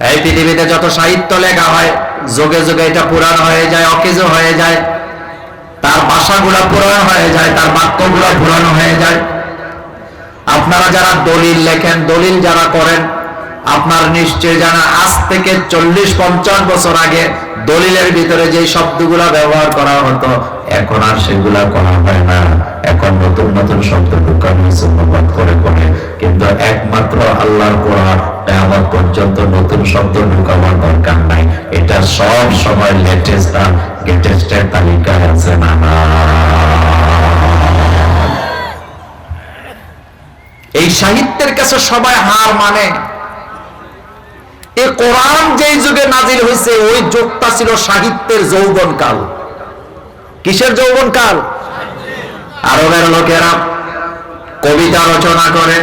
এই পৃথিবীতে যত সাহিত্য লেখা হয়, যোগে যোগে এটা পুরাণ হয়ে যায়, অকেজো হয়ে যায়। তার ভাষাগুলো পুরাণ হয়ে যায়, তার বাক্যগুলো পুরানো হয়ে যায়। আপনারা যারা দলিল লেখেন, দলিল যারা করেন, আপনার নিশ্চয় জানা, আজ থেকে চল্লিশ, পঞ্চাশ বছর আগে দলিলের ভিতরে যে শব্দগুলা ব্যবহার করা হতো, এখন আর সেগুলা করা হয় না। এখন নতুন নতুন শব্দ ঢুকানো করে করে। কিন্তু একমাত্র আল্লাহর কোরআন আমার পর্যন্ত নতুন শব্দ ঢুকাবার দরকার নাই। এটা সব সময় লেটেস্ট আর গ্রেটেস্টের তালিকায় আছে না এই সাহিত্যের কাছে সবাই হার মানে। এই কোরআন যুগে নাজিল হয়েছে, ওই যুগটা ছিল সাহিত্যের যৌবন কাল কিসের যৌবন কাল আরবের লোকেরা কবিতা রচনা করে,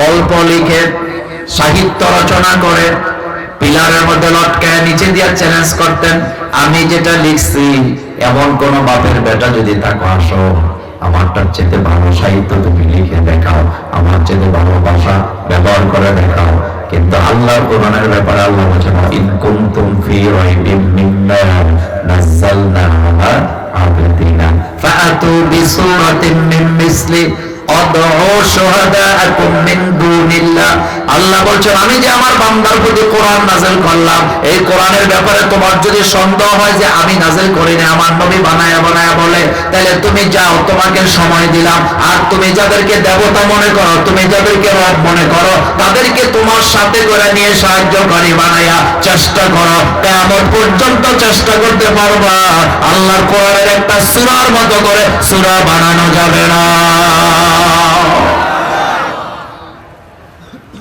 গল্প লিখে সাহিত্য রচনা করে। পিলারের মধ্যে লটকায় নিচে দিয়ে চ্যালেঞ্জ করতেন। আমি যেটা লিখছি, এমন কোন বাপের বেটা যদি তাকে আসো, আমারটার চেয়ে ভালো সাহিত্য তুমি লিখে দেখাও, আমার চেয়ে ভালো ভাষা ব্যবহার করে দেখাও। কিন্তু আল্লাহ কোরআনের ব্যাপারে আল্লাহ বলেছেন, ইন কুনতুম ফি রাইবিম মিম্মা নাযালনা আলা আবদিনা। ফাআতু বিসূরাতিন মিন মিসলি। সন্দেহ হয় যে আমি নাজেল করিনি, আমার নবী বানায়া বানায়া বলে, তাহলে তুমি যাও, তোমাকে সময় দিলাম। আর তুমি যাদেরকে দেবতা মনে করো, তুমি যাদেরকে রব মনে করো, তাদেরকে তোমার সাথে করে নিয়ে সাহায্যকারী বানায়া। চেষ্টা করো কেমন পর্যন্ত চেষ্টা করতে পারবা। আল্লাহর কোরআনের একটা সুরার মতো করে সুরা বানানো যাবে না।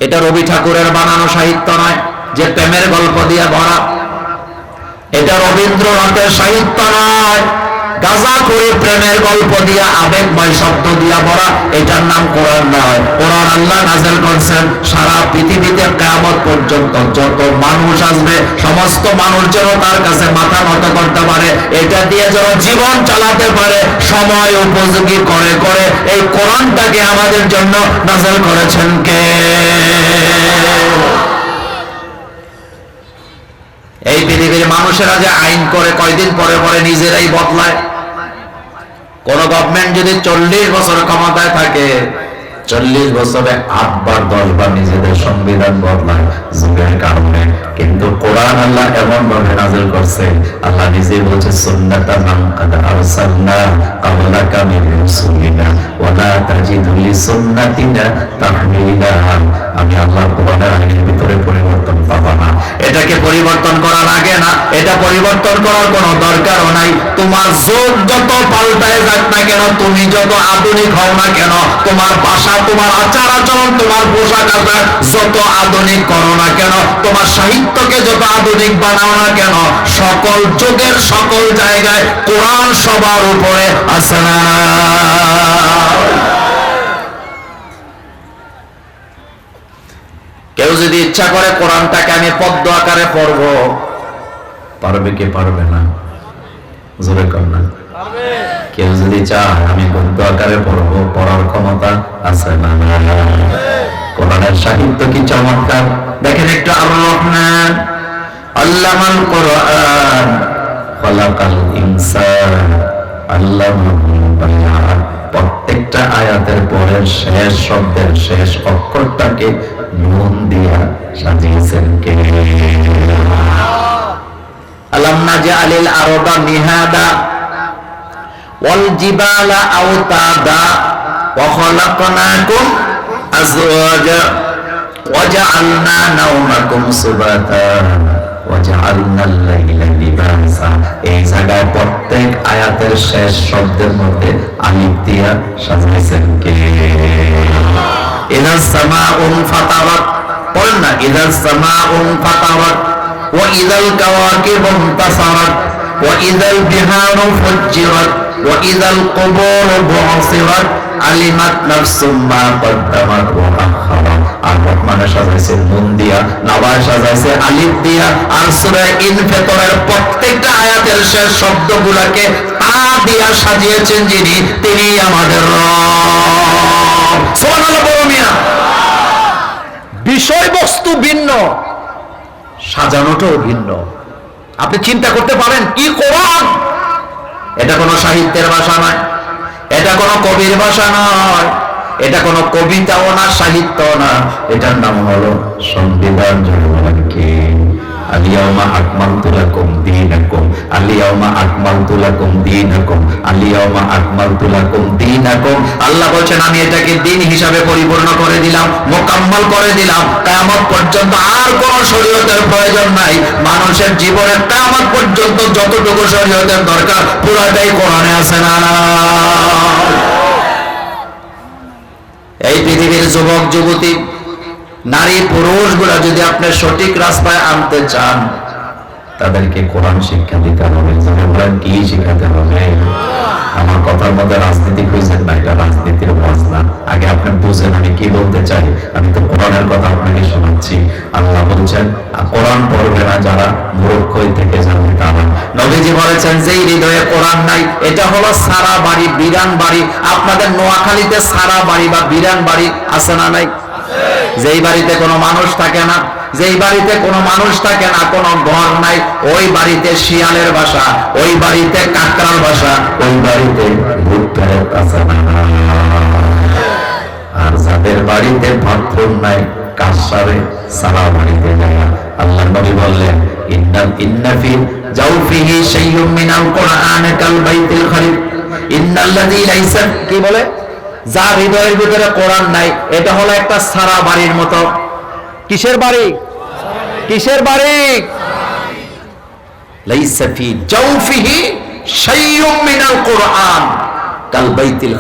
এটা রবি ঠাকুরের বানানো সাহিত্য নয়, যে প্রেমের গল্প দিয়ে ভরা। এটা রবীন্দ্রনাথের সাহিত্য নয়। গাজা করে প্রেমের গল্প দিয়া, আবেগময় শব্দ দিয়া ভরা এটার নাম কোরআন নয় কোরআন আল্লাহ নাজেল করছেন, সারা পৃথিবীতে কেমন পর্যন্ত যত মানুষ আসবে, সমস্ত মানুষ যেন তার কাছে মাথা নত করতে পারে, এটা দিয়ে যেন জীবন চালাতে পারে, সময় উপযোগী করে করে এই কোরআনটাকে আমাদের জন্য নাজেল করেছেন কে? এই পৃথিবীর মানুষেরা যে আইন করে কয়দিন পরে পরে নিজেরাই বদলায় কোন গভর্নমেন্ট যদি চল্লিশ বছর ক্ষমতায় থাকে, চল্লিশ বছরে আটবার দশ বার নিজেদের সংবিধান বদলায় কারণে। কিন্তু কোরআন আল্লাহ এমন ভাবে নাজিল করছে, আল্লাহ নিজে বলছে, সুন্নাতা মান কাদ আরসালনা ক্বাবলাকা মিন রাসূলিনা ওয়া লা তাজিদু লিসুন্নাতিনা তাহমিলা। আমি আল্লাহ কোরআনের আইনের ভিতরে না এটাকে পরিবর্তন করা লাগে না, এটা পরিবর্তন করার কোনো দরকারও নাই। তোমার যোগ যত পাল্টায় যাক না কেন, তুমি যত আধুনিক হও না কেন, তোমার ভাষা, তোমার আচার আচরণ, তোমার পোশাক আচার যত আধুনিক করো না কেন, তোমার সাহিত্যকে যত আধুনিক বানাও না কেন, সকল যুগের সকল জায়গায় কোরআন সবার উপরে আছে না? কেউ যদি ইচ্ছা করে কোরআনটাকে আমি পদ্ম আকারে পড়ব, পারবে কি পারবে না? জোরে কর কেউ যদি চায় আমি গদ্য আকারে পড়ব, পড়ার ক্ষমতা আছে না কোরআনের সাহিত্য কি চমৎকার? দেখেন একটু আর রহমান, আল্লামাল কোরআন। খলাকাল ইনসান বায়ান প্রত্যেকটা আয়াতের পরের শেষ শব্দের শেষ অক্ষরটাকে নুন দিয়া সাজিয়েছেন কে? আলাম্মা জালিল আরবা মিহাদা ওয়াল আওতাদা ওয়া আজওয়াজা ওয়া নাওমাকুম সুবাতা। এই জায়গায় প্রত্যেক আয়াতের শেষ শব্দের মধ্যে আলিফ দিয়া সাজাইছেন কে? ইদা সামাউন ফাতারাত। পড়েন না ওয়া ইদাল কাওয়াকিবু ইনতাসারাত ওয়া ইদাল বিহারু ফুজ্জিরাত। ওয়া ইদাল কুবুরু বু'সিরাত আলিমাত নাফসুম মা কদ্দামাত ওয়া আখারাত। ইনফিতরের প্রত্যেকটা দিয়া সাজিয়েছেন যিনি, তিনি আমাদের বিষয়বস্তু ভিন্ন, সাজানোটাও ভিন্ন। আপনি চিন্তা করতে পারেন, কি কোরআন? এটা কোনো সাহিত্যের ভাষা নয়, এটা কোনো কবির ভাষা নয়। এটা কোনো কবিতাও না সাহিত্য না এটার নাম হলো সংবিধান জনগণ কি আলিয়াউমা আকমালতু লাকুম দীনাকুম আলিয়াউমা আকমালতু লাকুম দীনাকুম আলিয়াউমা আকমালতু লাকুম দীনাকুম আল্লাহ বলছেন আমি এটাকে দিন হিসাবে পরিপূর্ণ করে দিলাম মোকাম্মল করে দিলাম পর্যন্ত আর কোন শরীয়তের প্রয়োজন নাই মানুষের জীবনের কিয়ামত পর্যন্ত যতটুকু শরীয়তের দরকার পুরাটাই কোরআনে আছে না পৃথিবীর যুবক, যুবতী, নারী পুরুষগুলা যদি আপনি সঠিক রাস্তায় আনতে চান, তাদেরকে কোরআন শিক্ষা দিতে হবে। আমরা কি শিখাতে হবে? আমার কথার মধ্যে রাজনীতি খুঁজছেন না, এটা রাজনীতির আগে আপনি বুঝেন আমি কি বলতে চাই। আমি তো কোরআনের কথা আল্লাহ বলছেন কোরআন পড়বে না যারা মূর্খ থেকে যাবে তারা। নবীজি বলেছেন, যেই হৃদয়ে কোরআন নাই, এটা হলো সারা বাড়ি, বিরান বাড়ি। আপনাদের নোয়াখালীতে সারা বাড়ি বা বিরান বাড়ি আছে না নাই? যেই বাড়িতে কোনো মানুষ থাকে না, যেই বাড়িতে কোনো মানুষ থাকে না, কোনো ঘর নাই, ওই বাড়িতে শিয়ালের বাসা, ওই বাড়িতে কাকড়ার বাসা, ওই বাড়িতে ভূত আর যাদের বাড়িতে বাথরুম নাই আল্লাহ নবী বললেন জাউফিহি মিনাল কাল ইন্নাল্লাযী লাইসা কি বলে? যার হৃদয়ের ভিতরে কোরআন নাই, এটা হলো একটা সারা বাড়ির মতো। কিসের বাড়ি? কিসের বাড়ি? লাইসা ফি জাউফিহি মিনাল কুরআন কাল বাইতিল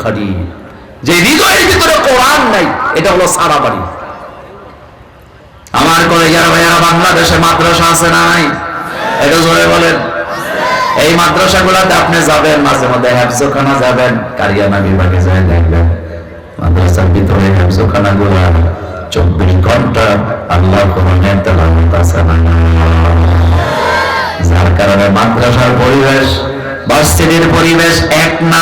যে হৃদয়ের ভিতরে কোরআন নাই, এটা হলো সারা বাড়ি। আমার কলেজের ভাইয়ারা বাংলাদেশে মাদ্রাসা আছে নাই? এটা জোরে বলেন। এই মাদ্রাসাগুলোতে আপনি যাবেন, মাঝে মধ্যে হ্যাফজোখানা যাবেন, কারিয়ানা বিভাগে যায় দেখবেন। মাদ্রাসার ভিতরে হ্যাফজোখানা গুলো চব্বিশ ঘণ্টা আল্লাহ কোরআনের যার কারণে মাদ্রাসার পরিবেশ ভার্সিটির পরিবেশ এক না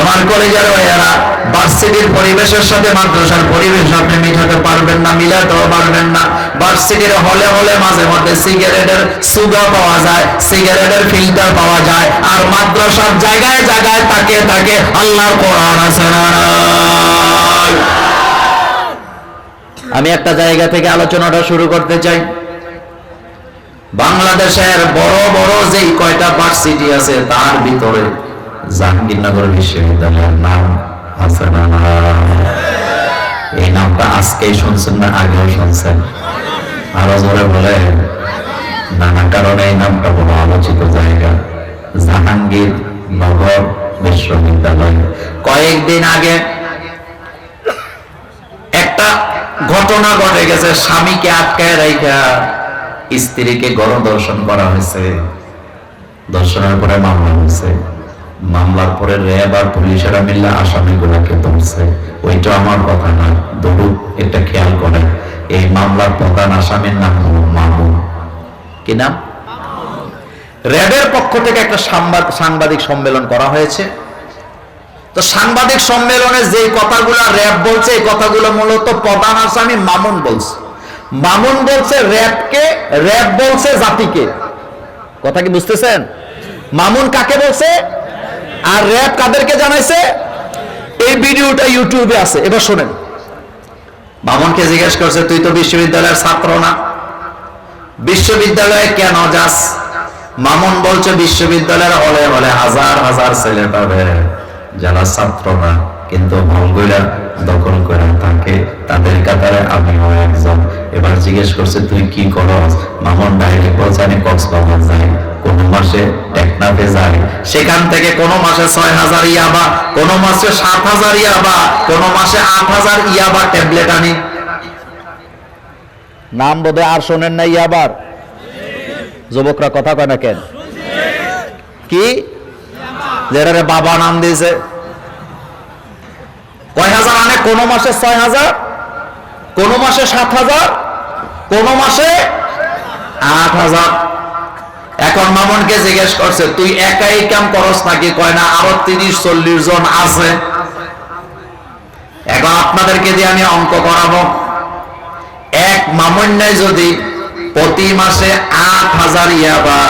আমার কলেজের ভাইয়ারা ভার্সিটির পরিবেশের সাথে মাদ্রাসার পরিবেশ আপনি মিটাতে পারবেন না, মিলাতেও পারবেন না। ভার্সিটির হলে হলে মাঝে মধ্যে সিগারেটের সুগা পাওয়া যায় সিগারেটের ফিল্টার পাওয়া যায়, আর মাদ্রাসার জায়গায় জায়গায় তাকে তাকে আল্লাহর কোরআন আছে আমি একটা জায়গা থেকে আলোচনাটা শুরু করতে চাই। বাংলাদেশের বড় বড় যেই কয়টা ভার্সিটি আছে, তার ভিতরে জাহাঙ্গীরনগর বিশ্ববিদ্যালয়ের নাম এই নামটা আজকেই শুনছেন না, আগেও শুনছেন। আরও জোরে বলে, নানা কারণে এই নামটা বড় আলোচিত জায়গা। জাহাঙ্গীর নগর বিশ্ববিদ্যালয়। কয়েকদিন আগে একটা ঘটনা ঘটে গেছে, স্বামীকে আটকায় রাইখা স্ত্রীকে গণদর্শন করা হয়েছে। দর্শনের পরে মামলা হয়েছে। মামলার পরে র্যাব আর পুলিশেরা মিললে আসামি গুলাকে ধরছে। ওইটা আমার কথা না। দরুদ এটা খেয়াল করে এই মামলার প্রধান আসামির নাম হলো মামুন। কি নাম? র্যাবের পক্ষ থেকে একটা সাংবাদ- সাংবাদিক সম্মেলন করা হয়েছে। তো সাংবাদিক সম্মেলনে যে কথাগুলো র্যাব বলছে, এই কথাগুলো মূলত প্রধান আসামি মামুন বলছে। মামুন বলছে র্যাবকে, র্যাব বলছে জাতিকে। কথা কি বুঝতেছেন? মামুন কাকে বলছে? আর র্যাব কাদেরকে জানাইছে? এই ভিডিওটা ইউটিউবে আছে, এবার শোনেন। মামুনকে জিজ্ঞেস করছে, তুই তো বিশ্ববিদ্যালয়ের ছাত্র না? বিশ্ববিদ্যালয়ে কেন যাস? মামুন বলছে, বিশ্ববিদ্যালয়ের হলে হলে হাজার হাজার ছেলে পাবে, যারা ছাত্র না। কিন্তু ভঙ্গুলা দখল করে থাকে, তাদের কাতারে আমিও একজন। এবার জিজ্ঞেস করছে, তুই কি করস? মামুন ডাইরেক্ট বলছে, আমি কক্সবাজার যাই। কোন মাসে টেকনাফে যাই সেখান থেকে কোন মাসে ছয় হাজার ইয়াবা, কোন মাসে সাত হাজার ইয়াবা, কোন মাসে আট হাজার ইয়াবা ট্যাবলেট আনি। নাম বোধহয় আর শোনেন নাই আবার যুবকরা কথা কয় না কেন? কি? যেটারে বাবা নাম দিয়েছে। কয় হাজার আনে? কোন মাসে ছয় হাজার? কোন মাসে সাত হাজার? কোন মাসে আট হাজার? এখন মামনকে জিজ্ঞেস করছে, তুই একাই কাম করস নাকি? কয়, না, আরও তিরিশ চল্লিশ জন আছে। এখন আপনাদেরকে দিয়ে আমি অঙ্ক করাবো। এক মামন্যায় যদি প্রতি মাসে আট হাজার ইয়াবা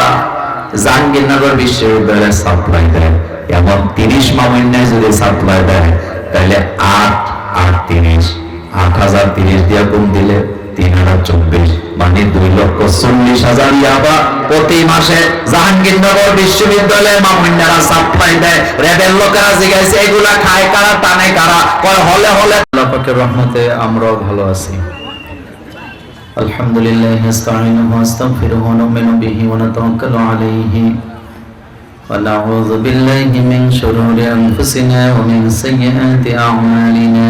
জাহাঙ্গীরনগর বিশ্ববিদ্যালয়ে সাপ্লাই দেয় এমন তিরিশ মামুন্যায় যদি সাপ্লাই দেয়, তাহলে আট আট তিরিশ, আট হাজার তিরিশ দিয়ে গুণ দিলে তিন হাজার চব্বিশ মানে দুই লক্ষ চল্লিশ হাজার ইয়াবা প্রতি মাসে জাহাঙ্গীরনগর বিশ্ববিদ্যালয়ে মামুন্যারা সাপ্লাই দেয় রেবের লোকেরা জিজ্ঞাসা এগুলা খায় কারা টানে কারা কয় হলে হলে আল্লাহ পাকের রহমতে আমরাও ভালো আছি الحمد لله نستعينه ونستغفره ونؤمن به ونتوكل عليه ونعوذ بالله من شرور أنفسنا ومن سيئات أعمالنا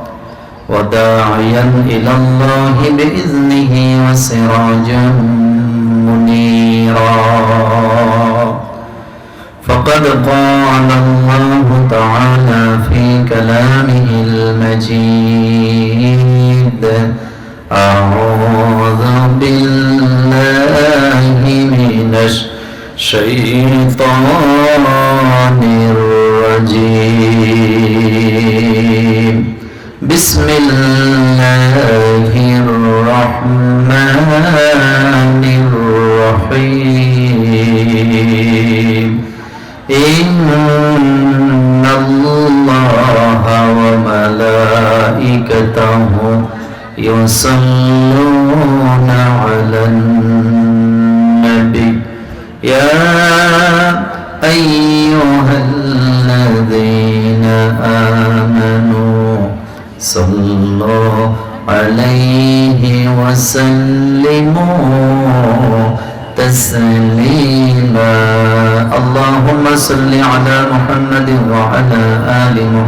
وداعيا إلى الله بإذنه وسراجا منيرا. فقد قال الله تعالى في كلامه المجيد أعوذ بالله من الشيطان الرجيم. بسم الله الرحمن الرحيم. إن الله وملائكته يصلون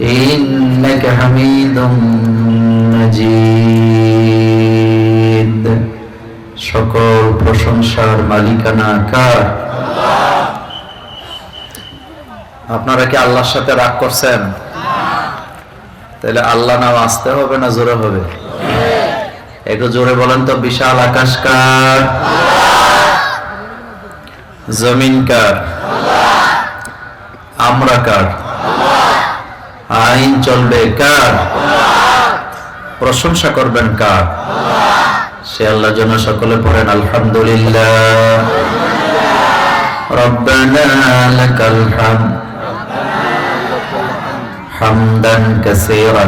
إنك حميد مجيد সকল প্রশংসার মালিকানা কার আপনারা কি আল্লাহর সাথে রাগ করছেন তাহলে আল্লাহ নাম আসতে হবে না জোরে হবে একটু জোরে বলেন তো বিশাল আকাশ কার জমিন কার আমরা কার আইন চলবে কার প্রশংসা করবেন কার সে আল্লাহ জন্য সকলে পড়েন আলহামদুলিল্লাহ ربنا لك الحمد حمدا كثيرا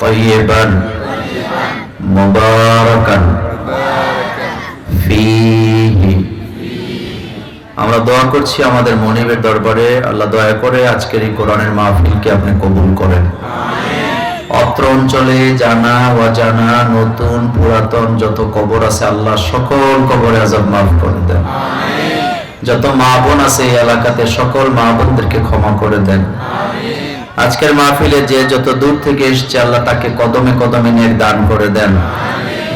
طيبا مباركا فيه আমরা দোয়া করছি আমাদের মনিবের দরবারে। আল্লাহ দয়া করে আজকের এই কোরআনের মাহফিলকে আপনি কবুল করেন। অত্র অঞ্চলে জানা অজানা নতুন পুরাতন যত কবর আছে, আল্লাহ সকল কবরে আজাব মাফ করে দেন। যত মা বোন আছে এই এলাকাতে সকল মা বোনদেরকে ক্ষমা করে দেন। আজকের মাহফিলে যে যত দূর থেকে এসছে, আল্লাহ তাকে কদমে কদমে নেক দান করে দেন।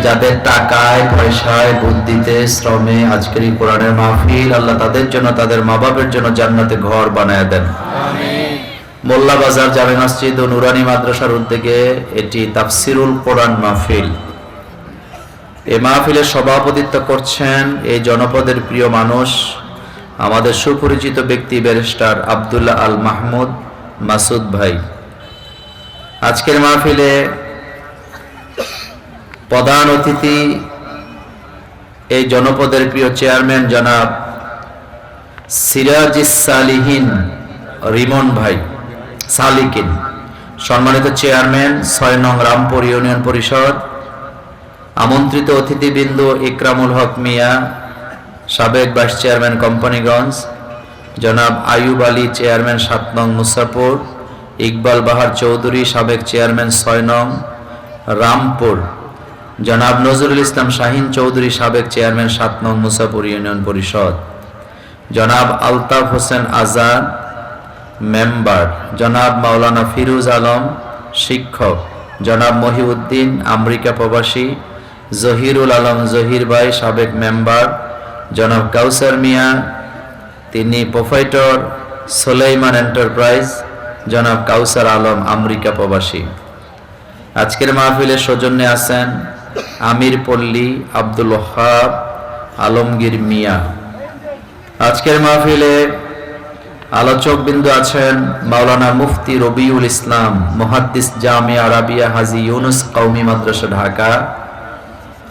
যাদের টাকায় পয়সায় বুদ্ধিতে শ্রমে আজকের এই কোরআনের মাহফিল আল্লাহ তাদের জন্য তাদের মা বাপের জন্য জান্নাতে ঘর বানায় দেন। মোল্লা বাজার জামে মসজিদ ও নুরানি মাদ্রাসার উদ্যোগে এটি তাফসিরুল কোরআন মাহফিল। এই মাহফিলের সভাপতিত্ব করছেন এই জনপদের প্রিয় মানুষ আমাদের সুপরিচিত ব্যক্তি ব্যারিস্টার আবদুল্লাহ আল মাহমুদ মাসুদ ভাই। আজকের মাহফিলে প্রধান অতিথি এই জনপদের প্রিয় চেয়ারম্যান জনাব সিরাজ রিমন ভাই সালিকিন। সম্মানিত চেয়ারম্যান, ছয় নং রামপুর ইউনিয়ন পরিষদ। আমন্ত্রিত অতিথিবৃন্দ ইকরামুল হক মিয়া, সাবেক ভাইস চেয়ারম্যান কোম্পানিগঞ্জ। জনাব আয়ুব আলী, চেয়ারম্যান সাত নং মুসাপুর। ইকবাল বাহার চৌধুরী, সাবেক চেয়ারম্যান ছয় নং রামপুর। জনাব নজরুল ইসলাম শাহিন চৌধুরী সাবেক চেয়ারম্যান সাত নং মুসাপুর ইউনিয়ন পরিষদ। জনাব আলতাফ হোসেন আজাদ, মেম্বার। জনাব মাওলানা ফিরুজ আলম, শিক্ষক। জনাব মহিউদ্দিন, আমেরিকা প্রবাসী। জহিরুল আলম জহির ভাই, সাবেক মেম্বার। জনাব কাউসার মিয়া, তিনি প্রোফাইটর। সোলাইমান এন্টারপ্রাইজ। জনাব কাউসার আলম, আমেরিকা প্রবাসী। আজকের মাহফিলের সৌজন্যে আছেন আমির পল্লী, আব্দুল ওহাব আলমগীর মিয়া। আজকের মাহফিলে আলোচক বিন্দু আছেন মাওলানা মুফতি রবিউল ইসলাম, মুহাদ্দিস জামিয়া আরাবিয়া হাজি ইউনুস কওমি মাদ্রাসা ঢাকা।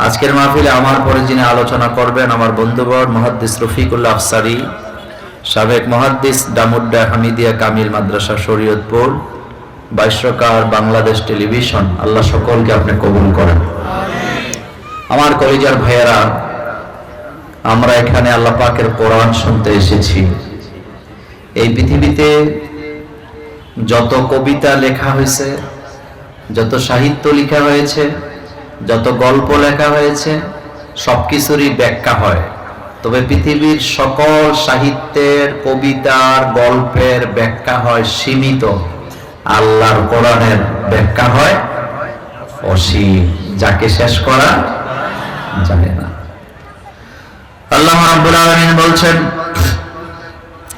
আজকের মাহফিলে আমার পরে যিনি আলোচনা করবেন আমার বন্ধুবর মুহাদ্দিস রফিকুল্লাহ আফসারি সাবেক মুহাদ্দিস ডামুড্ডা হামিদিয়া কামিল মাদ্রাসা শরীয়তপুর বাইশ্বকার বাংলাদেশ টেলিভিশন। আল্লাহ সকলকে আপনি কবুল করেন। আমার কলিজার ভাইয়েরা, আমরা এখানে আল্লাহ পাকের কোরআন শুনতে এসেছি। এই পৃথিবীতে যত কবিতা লেখা হয়েছে, যত সাহিত্য লেখা হয়েছে, যত গল্প লেখা হয়েছে সব কিছুরই ব্যাখ্যা হয়। তবে পৃথিবীর সকল সাহিত্যের, কবিতার, গল্পের ব্যাখ্যা হয় সীমিত। আল্লাহর কোরআনের ব্যাখ্যা হয় অসীম। যাকে শেষ করা যায় না আল্লাহ রাব্বুল আলামিন বলছেন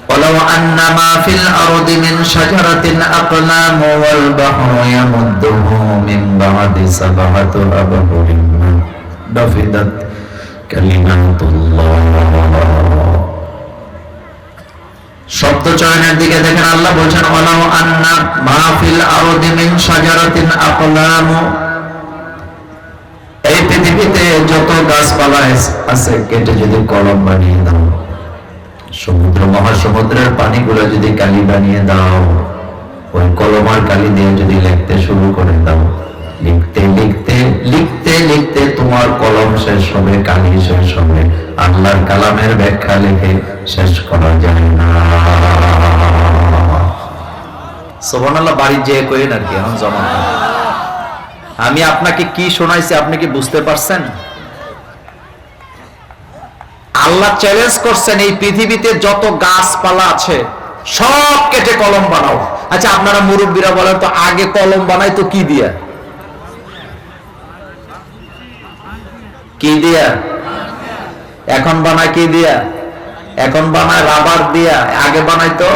ولو أن ما في الأرض من شجرة أقلام والبحر يمده من بعد سبعة أبحر ما نفدت كلمات الله শব্দ চয়নের দিকে দেখেন আল্লাহ বলছেন ওলাও আন্না মাহফিল আরদি মিন শাজারাতিন আকলামু এই পৃথিবীতে যত গাছপালা আছে, কেটে যদি কলম বানিয়ে দাও, সমুদ্র, মহাসমুদ্রের পানিগুলো যদি কালি বানিয়ে দাও, ওই কলমার কালি দিয়ে যদি লিখতে শুরু করে দাও, লিখতে লিখতে লিখতে লিখতে তোমার কলম শেষ হবে, কালি শেষ হবে আল্লাহর কালামের ব্যাখ্যা লিখে শেষ করা যায় না সোবানাল্লাহ বাড়ি যেয়ে কইন আর কি এখন জমা। আমি আপনাকে কি শোনাইছি, আপনি কি বুঝতে পারছেন? আল্লাহ চ্যালেঞ্জ করছেন এই পৃথিবীতে যত গাছপালা আছে, সব কেটে কলম বানাও। আচ্ছা আপনারা মুরব্বীরা বলেন তো, আগে কলম বানাই তো কি দিয়া? কি দিয়া? এখন বানায় কি দিয়া? এখন বানায় রাবার দিয়া, আগে বানাই তো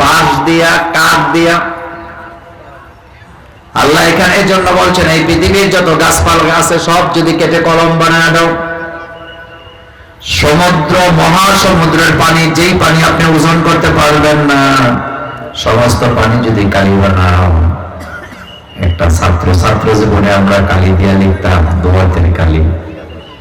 বাঁশ দিয়া, কাঠ দিয়া আল্লাহ এখানে এই জন্য বলছেন, এই পৃথিবীর যত গাছপালা আছে, সব যদি কেটে কলম বানায় দাও। সমুদ্র, মহাসমুদ্রের পানি, যেই পানি আপনি ওজন করতে পারবেন না, সমস্ত পানি যদি কালি বানাও। একটা ছাত্র ছাত্র জীবনে আমরা কালি দিয়া লিখতাম, দোয়াতের কালি।